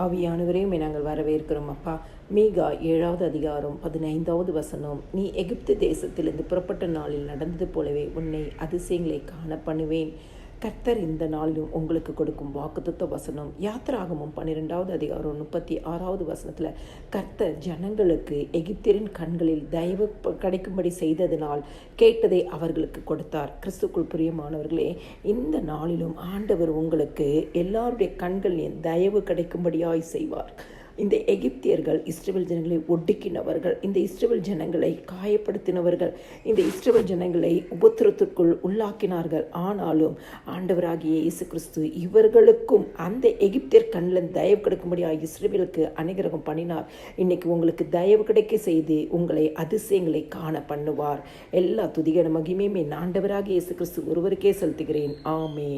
ஆவியானவரையுமே நாங்கள் வரவேற்கிறோம் அப்பா. மீகா ஏழாவது அதிகாரம் பதினைந்தாவது வசனம். நீ எகிப்து தேசத்திலிருந்து புறப்பட்ட நாளில் நடந்தது போலவே உன்னை அதிசயங்களை காண பண்ணுவேன். கர்த்தர் இந்த நாளிலும் உங்களுக்கு கொடுக்கும் வாக்குத்த வசனம் யாத்திராகமும் பன்னிரெண்டாவது அதிகாரம் முப்பத்தி ஆறாவது வசனத்தில் கர்த்தர் ஜனங்களுக்கு எகிப்தியரின் கண்களில் தயவு கிடைக்கும்படி செய்ததினால் கேட்டதை அவர்களுக்கு கொடுத்தார். கிறிஸ்துக்குள் பிரியமானவர்களே இந்த நாளிலும் ஆண்டவர் உங்களுக்கு எல்லாருடைய கண்களின் தயவு கிடைக்கும்படியாய் செய்வார். இந்த எகிப்தியர்கள் இஸ்ரேல் ஜனங்களை ஒடுக்கினவர்கள் இந்த இஸ்ரேல் ஜனங்களை காயப்படுத்தினவர்கள் இந்த இஸ்ரேல் ஜனங்களை உபத்திரத்திற்குள் உள்ளாக்கினார்கள். ஆனாலும் ஆண்டவராகிய இயேசு கிறிஸ்து இவர்களுக்கும் அந்த எகிப்தியர் கண்ணில் தயவு கிடைக்கும்படியாக இஸ்ரேலுக்கு அனுகிரகம் பண்ணினார். இன்னைக்கு உங்களுக்கு தயவு கிடைக்க செய்து உங்களை அதிசயங்களை காண பண்ணுவார். எல்லா துதிகன மகிமையுமே ஆண்டவராகிய இயேசு கிறிஸ்து ஒருவருக்கே செலுத்துகிறேன். ஆமே